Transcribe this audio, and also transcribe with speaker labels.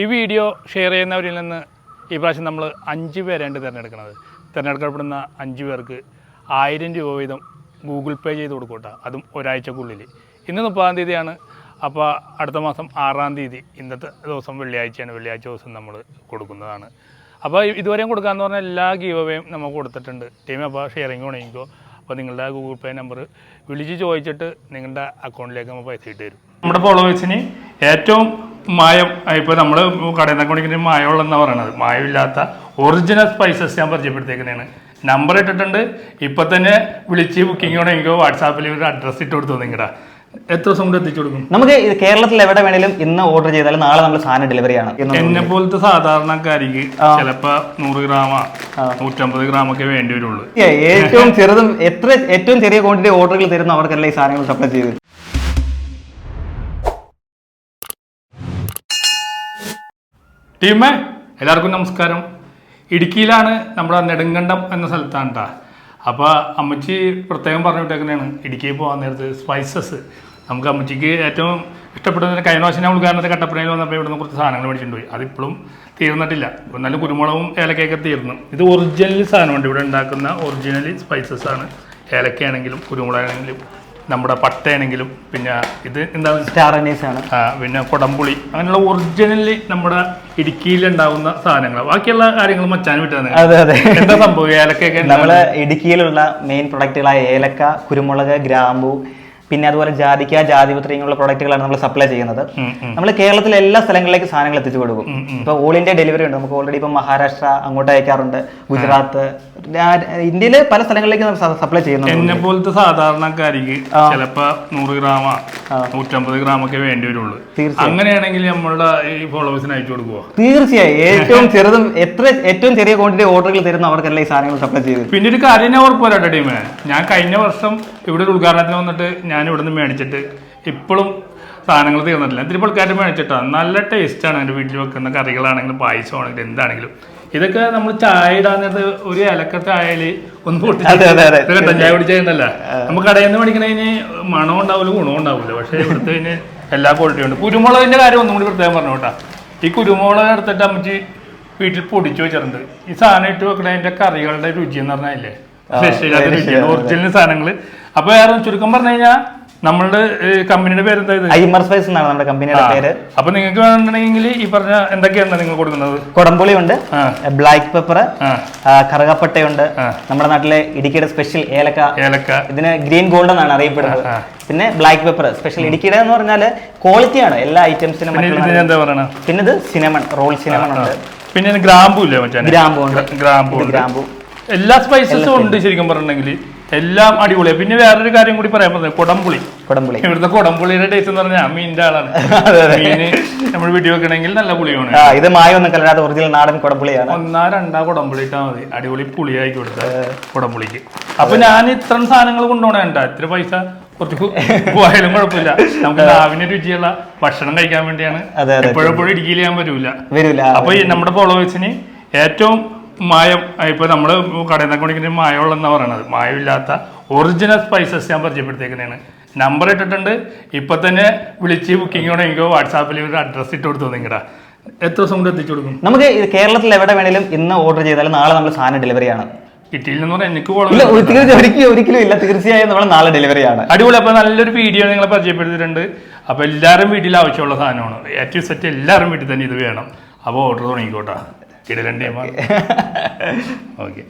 Speaker 1: ഈ video share ചെയ്യുന്നവരിൽ നിന്ന് ഈ പ്രാവശ്യം നമ്മൾ അഞ്ച് പേരാണ് തിരഞ്ഞെടുക്കുന്നത് തിരഞ്ഞെടുക്കപ്പെടുന്ന അഞ്ച് പേർക്ക് ആയിരം രൂപ വീതം ഗൂഗിൾ പേ ചെയ്ത് കൊടുക്കൂട്ട അതും ഒരാഴ്ചക്കുള്ളിൽ. ഇന്ന് മുപ്പതാം തീയതിയാണ്. അപ്പോൾ അടുത്ത മാസം ആറാം തീയതി ഇന്നത്തെ ദിവസം വെള്ളിയാഴ്ചയാണ്. വെള്ളിയാഴ്ച ദിവസം നമ്മൾ കൊടുക്കുന്നതാണ്. അപ്പോൾ ഇതുവരെയും കൊടുക്കാമെന്ന് പറഞ്ഞാൽ എല്ലാ ഗീവവേയും നമ്മൾ കൊടുത്തിട്ടുണ്ട്. ടീം അപ്പോൾ ഷെയറിങ് ഉണങ്ങിക്കോ. അപ്പോൾ നിങ്ങളുടെ ഗൂഗിൾ പേ നമ്പർ വിളിച്ച് ചോദിച്ചിട്ട് നിങ്ങളുടെ അക്കൗണ്ടിലേക്ക് നമ്മൾ പൈസ ഇട്ട് തരും. നമ്മുടെ ഫോളോവേഴ്സിന് ഏറ്റവും മായം ഇപ്പോൾ നമ്മൾ കടയിൽ നിന്നൊക്കെ കുടിക്കുന്ന മായമുള്ളതെന്നാണ് പറയണത്. മായമില്ലാത്ത ഒറിജിനൽ സ്പൈസസ് ഞാൻ പരിചയപ്പെടുത്തേക്കുന്നതാണ് നമ്പർ ഇട്ടിട്ടുണ്ട്. ഇപ്പം തന്നെ വിളിച്ച് ബുക്കിംഗ് ഉണ്ടെങ്കിൽ വാട്സാപ്പിൽ ഒരു അഡ്രസ്സ് ഇട്ട് കൊടുത്തു നിങ്ങളുടെ എത്ര ദിവസം കൊണ്ട് എത്തിച്ചു കൊടുക്കും?
Speaker 2: നമുക്ക് കേരളത്തിൽ എവിടെ വേണേലും ഇന്ന് ഓർഡർ ചെയ്താലും നാളെ നമ്മൾ സാധനം ഡെലിവറി ആണ്
Speaker 1: എന്നെ പോലത്തെ സാധാരണക്കാരിക്ക് ചിലപ്പോ നൂറ് ഗ്രാമാ നൂറ്റമ്പത് ഗ്രാമൊക്കെ വേണ്ടി വരുള്ളൂ.
Speaker 2: ഏറ്റവും ചെറുതും എത്ര ഏറ്റവും ചെറിയ ക്വാണ്ടിറ്റി ഓർഡറുകൾ തരുന്ന അവർക്കെല്ലാം ഈ സാധനങ്ങൾ സപ്ലൈ ചെയ്ത്?
Speaker 1: ടീമേ എല്ലാവർക്കും നമസ്കാരം. ഇടുക്കിയിലാണ് നമ്മുടെ നെടുങ്കണ്ടം എന്ന സ്ഥലത്താണ് കേട്ടോ അപ്പോൾ അമ്മച്ചി പ്രത്യേകം പറഞ്ഞു വിട്ടേക്കുന്നതാണ്. ഇടുക്കിയിൽ പോകാൻ നേരത്ത് സ്പൈസസ് നമുക്ക് അമ്മച്ചിക്ക് ഏറ്റവും പ്രാവശ്യം ഞാൻ ഉദ്ഘാടനത്തെ കട്ടപ്പനയിൽ വന്നപ്പോൾ ഇവിടുന്ന് കുറച്ച് സാധനങ്ങൾ മേടിച്ചിട്ട് പോയി. അതിപ്പോഴും തീർന്നിട്ടില്ല. നല്ല കുരുമുളകും ഏലക്കയൊക്കെ തീർന്നു. ഇത് ഒറിജിനൽ സാധനമുണ്ട്. ഇവിടെ ഉണ്ടാക്കുന്ന ഒറിജിനൽ സ്പൈസസ് ആണ്. ഏലക്കയാണെങ്കിലും കുരുമുളകാണെങ്കിലും നമ്മുടെ പട്ടയാണെങ്കിലും പിന്നെ ഇത് എന്താണ്?
Speaker 2: സ്റ്റാർ അനീസ് ആണ്.
Speaker 1: പിന്നെ കൊടംപുളി. അങ്ങനെയുള്ള ഒറിജിനലി നമ്മുടെ ഇടുക്കിയിൽ ഉണ്ടാവുന്ന സാധനങ്ങൾ ബാക്കിയുള്ള കാര്യങ്ങൾ മച്ചാൻ വിട്ടാണ്
Speaker 2: അതെ അതെ.
Speaker 1: എന്താ സംഭവം? ഏലക്കൊക്കെ
Speaker 2: നമ്മൾ ഇടുക്കിയിലുള്ള മെയിൻ പ്രൊഡക്റ്റുകളായ ഏലക്ക കുരുമുളക് ഗ്രാമ്പു പിന്നെ അതുപോലെ ജാതിക്ക ജാതിപത്രി ഇങ്ങനെയുള്ള പ്രൊഡക്റ്റുകളാണ് നമ്മൾ സപ്ലൈ ചെയ്യുന്നത്. നമ്മൾ കേരളത്തിലെ എല്ലാ സ്ഥലങ്ങളിലേക്ക് സാധനങ്ങൾ എത്തിച്ചു കൊടുക്കും. ഇപ്പൊ ഓൾ ഇന്ത്യ ഡെലിവറി ഉണ്ട്. നമുക്ക് ഓൾറെഡി ഇപ്പൊ മഹാരാഷ്ട്ര അങ്ങോട്ട് അയക്കാറുണ്ട്. ഗുജറാത്ത്. ഇന്ത്യയിലെ പല സ്ഥലങ്ങളിലേക്ക് സപ്ലൈ ചെയ്യുന്നുണ്ട്.
Speaker 1: എന്നെ പോലത്തെ സാധാരണക്കാരിക്ക് ചിലപ്പോ നൂറ് ഗ്രാമോ നൂറ്റമ്പത് ഗ്രാമൊക്കെ വേണ്ടി വരുള്ളൂ. അങ്ങനെയാണെങ്കിൽ നമ്മളുടെ ഈ ഫോളോവേഴ്സിന് അയച്ചു കൊടുക്കുക
Speaker 2: തീർച്ചയായും. ഏറ്റവും ചെറുതും എത്ര ഏറ്റവും ചെറിയ ക്വാണ്ടിറ്റി ഓർഡറുകൾ തരുന്ന അവർക്കെല്ലാം ഈ സാധനങ്ങൾ സപ്ലൈ ചെയ്തു.
Speaker 1: പിന്നെ ഒരു കാര്യം ഞാൻ ഉറപ്പ് വരാട്ടെ ടീമേ. ഞാൻ കഴിഞ്ഞ വർഷം ഇവിടെ ഒരു ഉദ്ഘാടനത്തിന് വന്നിട്ട് ഞാൻ ഇവിടെ നിന്ന് മേടിച്ചിട്ട് ഇപ്പോഴും സാധനങ്ങൾ തീർന്നിട്ടില്ല. ഇത്തിരി ആൾക്കാർ മേടിച്ചിട്ടാണ് നല്ല ടേസ്റ്റാണ് എന്റെ വീട്ടിൽ വെക്കുന്ന കറികളാണെങ്കിലും പായസമാണെങ്കിലും എന്താണെങ്കിലും. ഇതൊക്കെ നമ്മൾ ചായ ഇടാൻ നേരത്ത് ഒരു ഇലക്ക ചായയിൽ ഒന്ന്. ഇത് കട്ടൻ ചായ കുടിച്ചതല്ല നമുക്ക് കടയിൽ നിന്ന് മേടിക്കണതിന് മണം ഉണ്ടാവില്ല ഗുണം ഉണ്ടാവില്ല. പക്ഷേ ഇവിടുത്തെ കഴിഞ്ഞ് എല്ലാ ക്വാളിറ്റിയും ഉണ്ട്. കുരുമുളകിന്റെ കാര്യം ഒന്നും കൂടി പ്രത്യേകം പറഞ്ഞു കേട്ടോ. ഈ കുരുമുളക് എടുത്തിട്ട് അമ്മച്ചി വീട്ടിൽ പൊടിച്ചു വെച്ചിട്ടുണ്ട്. ഈ സാധനം ഇട്ട് വെക്കണതിന്റെ കറികളുടെ രുചി എന്ന് പറഞ്ഞാൽ ഒറിജിനൽ സാധനങ്ങൾ അപ്പൊ വേറെ ചുരുക്കം പറഞ്ഞു കഴിഞ്ഞാൽ നമ്മളുടെ കമ്പനിയുടെ പേര് എന്താ ഇത്
Speaker 2: ഐമർ സ്പൈസ് എന്നാണ് നമ്മുടെ കമ്പനിയുടെ പേര്.
Speaker 1: അപ്പൊ നിങ്ങൾക്ക് വേണമെന്നുണ്ടെങ്കിൽ ഈ പറഞ്ഞ എന്തൊക്കെയാണ് നിങ്ങൾ കൊടുക്കുന്നത്?
Speaker 2: കൊടംപുളി ഉണ്ട് ബ്ലാക്ക് പെപ്പർ കറുകപ്പട്ടയുണ്ട് നമ്മുടെ നാട്ടിലെ ഇടുക്കിയുടെ സ്പെഷ്യൽ ഏലക്ക.
Speaker 1: ഏലക്ക.
Speaker 2: ഇതിന് ഗ്രീൻ ഗോൾഡ് എന്നാണ് അറിയപ്പെടുന്നത്. പിന്നെ ബ്ലാക്ക് പെപ്പർ സ്പെഷ്യൽ ഇടുക്കിയുടെ എന്ന് പറഞ്ഞാൽ ക്വാളിറ്റിയാണ് എല്ലാ ഐറ്റംസിനും
Speaker 1: പിന്നെ
Speaker 2: ഇത് സിനമൺ റോൾ സിനമൺ ഉണ്ട്.
Speaker 1: പിന്നെ ഗ്രാമ്പു ഇല്ലേ
Speaker 2: ഗ്രാമ്പു ഉണ്ട്
Speaker 1: ഗ്രാമ്പു
Speaker 2: ഗ്രാമ്പു.
Speaker 1: എല്ലാ സ്പൈസസും ഉണ്ട് ശരിക്കും പറഞ്ഞിട്ടുണ്ടെങ്കിൽ എല്ലാം അടിപൊളിയാണ് പിന്നെ വേറൊരു കാര്യം കൂടി പറയാൻ പറഞ്ഞു കൊടംപുളി.
Speaker 2: കൊടംപുളി.
Speaker 1: ഇവിടുത്തെ കൊടംപുളിയുടെ ടേസ്റ്റ് എന്ന് പറഞ്ഞാൽ മീനിന്റെ ആളാണ്. മീന് നമ്മൾ വീട്ടിൽ വെക്കണമെങ്കിൽ നല്ല പുളിയാണ്.
Speaker 2: ഇത് മായൊന്നും കലരാതെ ഒറിജിനൽ നാടൻ കൊടംപുളിയാണ്.
Speaker 1: ഒന്നാ രണ്ടാ കൊടംപുളി ഇട്ടാൽ മതി. അടിപൊളി പുളിയായി കൊടുത്ത കൊടംപുളിക്ക്. അപ്പൊ ഞാൻ ഇത്രയും സാധനങ്ങൾ കൊണ്ടുപോകണേണ്ട ഇത്ര പൈസ കുറച്ച് പോയാലും കുഴപ്പമില്ല. നമുക്ക് നാവിന് രുചിയുള്ള ഭക്ഷണം കഴിക്കാൻ വേണ്ടിയാണ്. എപ്പോഴെപ്പോഴും ഇടുക്കിയിൽ ചെയ്യാൻ പറ്റൂല അപ്പൊ നമ്മുടെ ഫോളോവേഴ്സിന് ഏറ്റവും മായം ഇപ്പൊ നമ്മൾ കടയിൽ നിന്നൊക്കെ കുടിക്കുന്ന മായമുള്ളതെന്നാ പറയണത്. മായമില്ലാത്ത ഒറിജിനൽ സ്പൈസസ് ഞാൻ പരിചയപ്പെടുത്തേക്കുന്നതാണ് നമ്പർ ഇട്ടിട്ടുണ്ട്. ഇപ്പൊ തന്നെ വിളിച്ച് ബുക്കിംഗ് എനിക്ക് വാട്സാപ്പിൽ ഒരു അഡ്രസ്സ് ഇട്ട് കൊടുത്തു നിങ്ങളുടെ എത്ര ദിവസം കൊണ്ട് എത്തിച്ചു കൊടുക്കും?
Speaker 2: നമുക്ക് കേരളത്തിൽ എവിടെ വേണേലും ഇന്ന് ഓർഡർ ചെയ്താലും നാളെ നമ്മൾ സാധനം ഡെലിവറി ആണ്.
Speaker 1: കിട്ടിയില്ലെന്ന് പറഞ്ഞാൽ എനിക്ക്
Speaker 2: ഒരിക്കലും ഒരിക്കലും ഇല്ല. തീർച്ചയായും നമ്മൾ നാളെ ഡെലിവറി ആണ്.
Speaker 1: അടിപൊളി. അപ്പോൾ നല്ലൊരു വീഡിയോ നിങ്ങളെ പരിചയപ്പെടുത്തിയിട്ടുണ്ട്. അപ്പോൾ എല്ലാവരും വീട്ടിൽ ആവശ്യമുള്ള സാധനമാണ്. ഏറ്റവും സെറ്റ് എല്ലാവരും വീട്ടിൽ തന്നെ ഇത് വേണം. അപ്പോൾ ഓർഡർ തുടങ്ങിക്കോട്ടെ. കിടലണ്ടേ ഓക്കെ.